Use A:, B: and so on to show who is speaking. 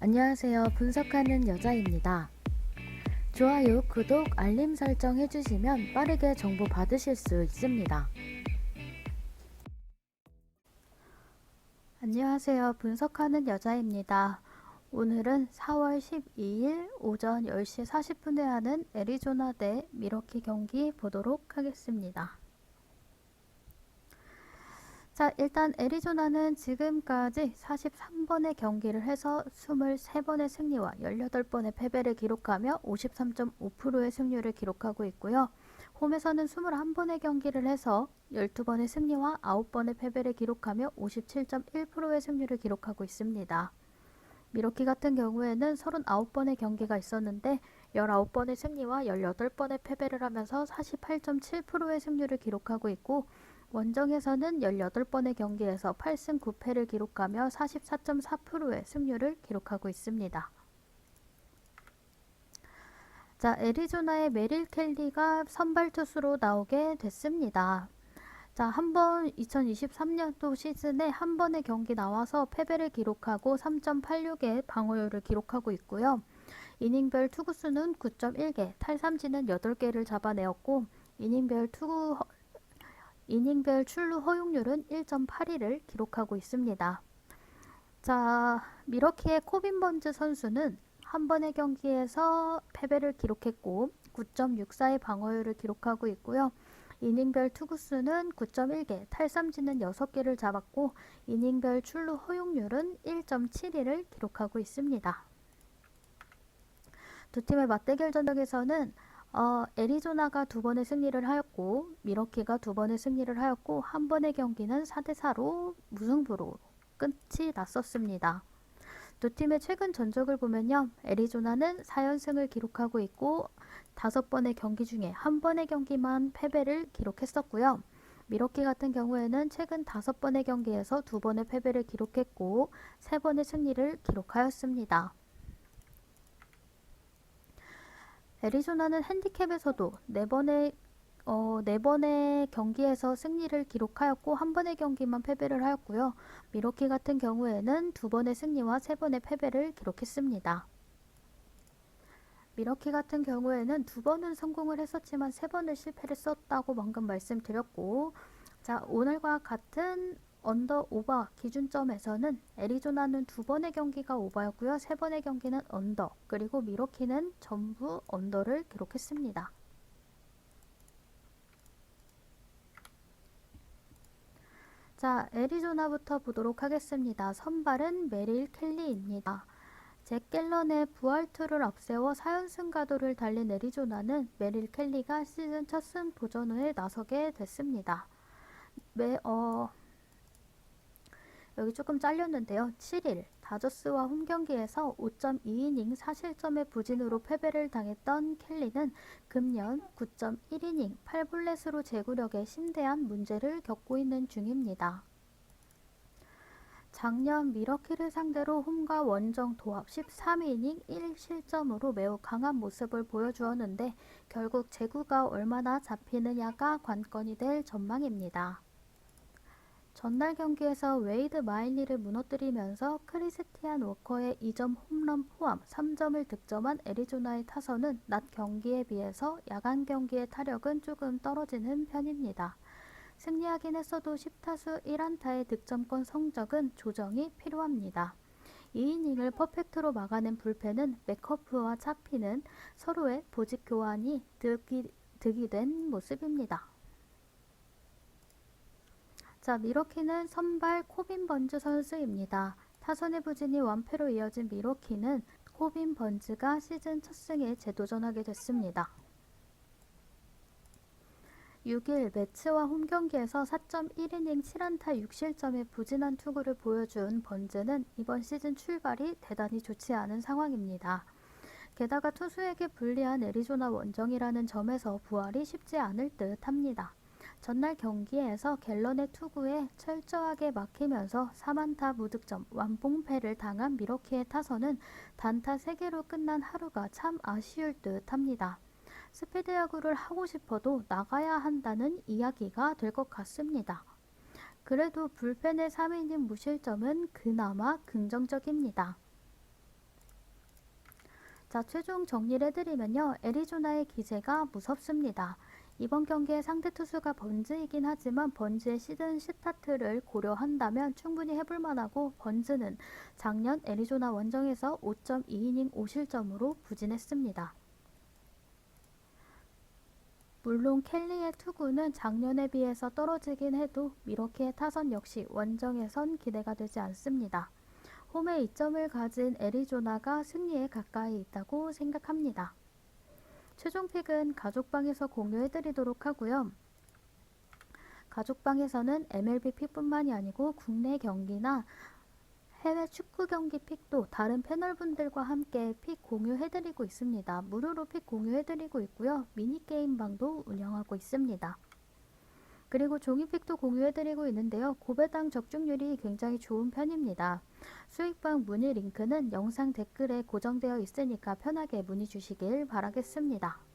A: 안녕하세요. 분석하는 여자입니다. 좋아요, 구독, 알림 설정 해주시면 빠르게 정보 받으실 수 있습니다. 안녕하세요. 분석하는 여자입니다. 오늘은 4월 12일 오전 10시 40분에 하는 애리조나 대 미러키 경기 보도록 하겠습니다. 자, 일단 애리조나는 지금까지 43번의 경기를 해서 23번의 승리와 18번의 패배를 기록하며 53.5%의 승률을 기록하고 있고요. 홈에서는 21번의 경기를 해서 12번의 승리와 9번의 패배를 기록하며 57.1%의 승률을 기록하고 있습니다. 미러키 같은 경우에는 39번의 경기가 있었는데 19번의 승리와 18번의 패배를 하면서 48.7%의 승률을 기록하고 있고 원정에서는 18번의 경기에서 8승 9패를 기록하며 44.4%의 승률을 기록하고 있습니다. 자, 애리조나의 메릴 켈리가 선발 투수로 나오게 됐습니다. 자, 한 번 2023년도 시즌에 한 번의 경기 나와서 패배를 기록하고 3.86의 방어율을 기록하고 있고요. 이닝별 투구수는 9.1개, 탈삼진은 8개를 잡아내었고 이닝별 투구 허- 이닝별 출루 허용률은 1.82를 기록하고 있습니다. 자, 미러키의 코빈 번즈 선수는 한 번의 경기에서 패배를 기록했고 9.64의 방어율을 기록하고 있고요. 이닝별 투구수는 9.1개, 탈삼진은 6개를 잡았고 이닝별 출루 허용률은 1.72를 기록하고 있습니다. 두 팀의 맞대결 전적에서는 어, 애리조나가 두 번의 승리를 하였고 미러키가 두 번의 승리를 하였고 한 번의 경기는 4대4로 무승부로 끝이 났었습니다. 두 팀의 최근 전적을 보면요. 애리조나는 4연승을 기록하고 있고 다섯 번의 경기 중에 한 번의 경기만 패배를 기록했었고요. 미러키 같은 경우에는 최근 다섯 번의 경기에서 두 번의 패배를 기록했고 세 번의 승리를 기록하였습니다. 애리조나는 핸디캡에서도 네 번의 어, 네 번의 경기에서 승리를 기록하였고 한 번의 경기만 패배를 하였고요. 미러키 같은 경우에는 두 번의 승리와 세 번의 패배를 기록했습니다. 미러키 같은 경우에는 두 번은 성공을 했었지만 세 번을 실패를 썼다고 방금 말씀드렸고 자 오늘과 같은 언더 오버 기준점에서는 애리조나는 두 번의 경기가 오버였고요. 세 번의 경기는 언더 그리고 미러키는 전부 언더를 기록했습니다. 자, 애리조나부터 보도록 하겠습니다. 선발은 메릴 켈리입니다. 잭 갤런의 부활투를 앞세워 4연승 가도를 달린 애리조나는 메릴 켈리가 시즌 첫 승 도전 후에 나서게 됐습니다. 매, 어, 여기 조금 잘렸는데요. 7일 다저스와 홈 경기에서 5.2이닝 4실점의 부진으로 패배를 당했던 켈리는 금년 9.1이닝 8볼넷으로 제구력에 심대한 문제를 겪고 있는 중입니다. 작년 미러키를 상대로 홈과 원정 도합 13이닝 1실점으로 매우 강한 모습을 보여주었는데 결국 제구가 얼마나 잡히느냐가 관건이 될 전망입니다. 전날 경기에서 웨이드 마일리를 무너뜨리면서 크리스티안 워커의 2점 홈런 포함 3점을 득점한 애리조나의 타선은 낮 경기에 비해서 야간 경기의 타력은 조금 떨어지는 편입니다. 승리하긴 했어도 10타수 1안타의 득점권 성적은 조정이 필요합니다. 2이닝을 퍼펙트로 막아낸 불펜은 맥커프와 차피는 서로의 보직 교환이 득이, 득이 된 모습입니다. 자, 미러키는 선발 코빈 번즈 선수입니다. 타선의 부진이 완패로 이어진 미러키는 코빈 번즈가 시즌 첫 승에 재도전하게 됐습니다. 6일 매치와 홈 경기에서 4.1이닝 7안타 6실점의 부진한 투구를 보여준 번즈는 이번 시즌 출발이 대단히 좋지 않은 상황입니다. 게다가 투수에게 불리한 애리조나 원정이라는 점에서 부활이 쉽지 않을 듯 합니다. 전날 경기에서 갤런의 투구에 철저하게 막히면서 3안타 무득점 완봉패를 당한 미러키의 타선은 단타 3개로 끝난 하루가 참 아쉬울 듯 합니다. 스피드 야구를 하고 싶어도 나가야 한다는 이야기가 될 것 같습니다. 그래도 불펜의 3이닝 무실점은 그나마 긍정적입니다. 자, 최종 정리를 해드리면요. 애리조나의 기세가 무섭습니다. 이번 경기에 상대 투수가 번즈이긴 하지만 번즈의 시즌 스타트를 고려한다면 충분히 해볼 만하고 번즈는 작년 애리조나 원정에서 5.2이닝 5실점으로 부진했습니다. 물론 켈리의 투구는 작년에 비해서 떨어지긴 해도 미러키의 타선 역시 원정에선 기대가 되지 않습니다. 홈에 2점을 가진 애리조나가 승리에 가까이 있다고 생각합니다. 최종 픽은 가족방에서 공유해드리도록 하고요. 가족방에서는 MLB 픽뿐만이 아니고 국내 경기나 해외 축구 경기 픽도 다른 패널분들과 함께 픽 공유해드리고 있습니다. 무료로 픽 공유해드리고 있고요. 미니게임방도 운영하고 있습니다. 그리고 종이픽도 공유해드리고 있는데요. 고배당 적중률이 굉장히 좋은 편입니다. 수익방 문의 링크는 영상 댓글에 고정되어 있으니까 편하게 문의 주시길 바라겠습니다.